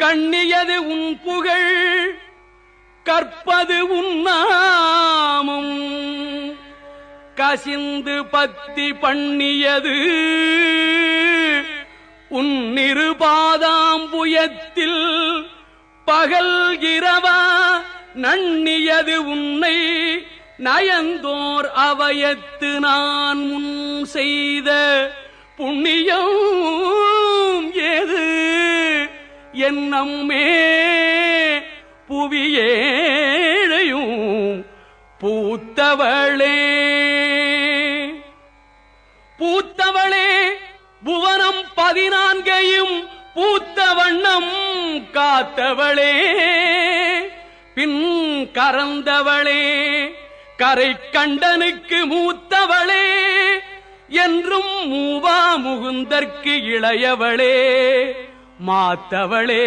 கண்ணியது உன் புகழ் கற்பது உன்னாமும் கசிந்து பத்தி பண்ணியது உன் நிருபாதாம்புயத்தில் பகல் இரவா நன்னியது உன்னை நயந்தோர் அவயத்து நான் முன் செய்த புண்ணியம் என்னம்மே புவியேழையும் பூத்தவளே. பூத்தவளே புவனம் பதினான்கையும் பூத்த வண்ணம் காத்தவளே. பின் கறந்தவளே கரை கண்டனுக்கு மூத்தவளே என்றும் மூவா முகுந்தற்கு இளையவளே. மாத்தவளே.